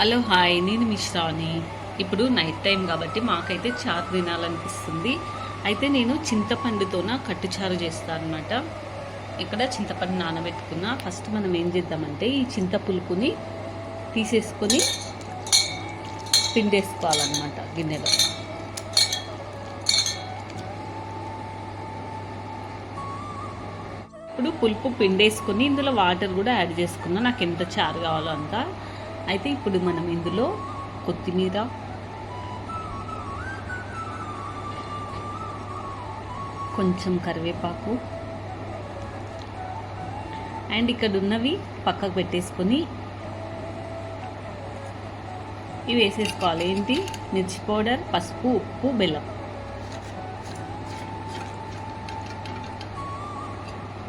Hello hi. నేను మిశ్రాని ఇప్పుడు night time కాబట్టి మాకైతే చారు తినాలనిపిస్తుంది. అయితే నేను చింతపండుతోన కట్టుచారు చేస్తాను అనమాట ఇక్కడ చింతపండు నానబెట్టుకున్న ఫస్ట్ మనం ఏం చేద్దామంటే ఈ చింత పులుపుని తీసేసుకొని పిండేసుకోవాలన్నమాట గిన్నెలో. ఇప్పుడు పులుపు పిండేసుకొని ఇందులో వాటర్ కూడా యాడ్ చేసుకున్నా. నాకు ఎంత చారు కావాలో అంత అయితే ఇప్పుడు మనం ఇందులో కొత్తిమీర కొంచెం కరివేపాకు అండ్ ఇక్కడ ఉన్నవి పక్కకు పెట్టేసుకొని ఇవి వేసేసుకోవాలి. ఏంటి? మిర్చి పౌడర్ పసుపు ఉప్పు బెల్లం.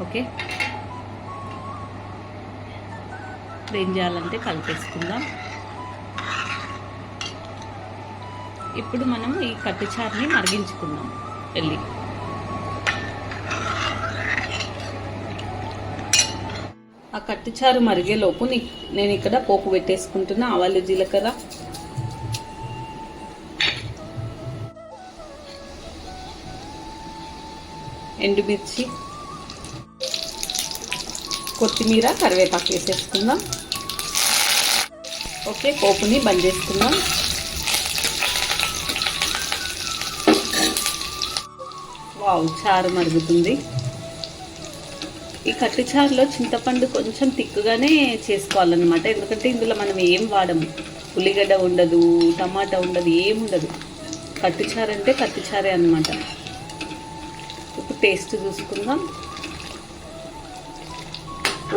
ఓకే? ఇప్పుడు ఏం చేయాలంటే కలిపేసుకుందాం. ఇప్పుడు మనం ఈ కట్టుచారుని మరిగించుకుందాం వెళ్ళి. ఆ కట్టుచారు మరిగేలోపు నీ నేను ఇక్కడ పోపు పెట్టేసుకుంటున్నా ఆవాలు జీలకర్ర. ఎండుమిర్చి. కొత్తిమీర కరివేపాకు వేసేసుకుందాం. ఓకే పోపుని బంద్ చేసుకుందాం. వావ్ చారు మరుగుతుంది. ఈ కట్టి చారులో చింతపండు కొంచెం తిక్కుగానే చేసుకోవాలన్నమాట. ఎందుకంటే ఇందులో మనం ఏం వాడము. ఉల్లిగడ్డ ఉండదు టమాటా ఉండదు ఏం ఉండదు. కట్టిచారు అంటే కట్టిచారే అనమాట ఇప్పుడు టేస్ట్ చూసుకుందాం.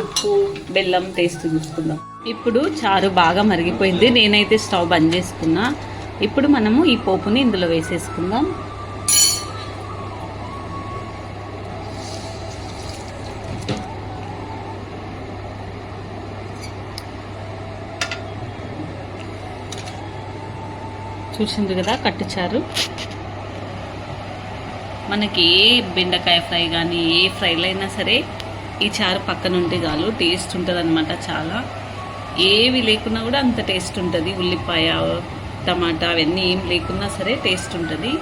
ఉప్పు బెల్లం టేస్ట్ చూసుకుందాం. ఇప్పుడు చారు బాగా మరిగిపోయింది. నేనైతే స్టవ్ బంద్ చేసుకున్నా. ఇప్పుడు మనము ఈ పోపుని ఇందులో వేసేసుకుందాం. చూసింది కదా కట్టుచారు మనకి ఏ బెండకాయ ఫ్రై కానీ ఏ ఫ్రైలు అయినా సరే ఈ చారు పక్కన ఉంటే చాలు టేస్ట్ ఉంటుంది అనమాట చాలా. ఏవి లేకున్నా కూడా అంత టేస్ట్ ఉంటుంది. ఉల్లిపాయ టమాటా అవన్నీ ఏం లేకున్నా సరే టేస్ట్ ఉంటుంది.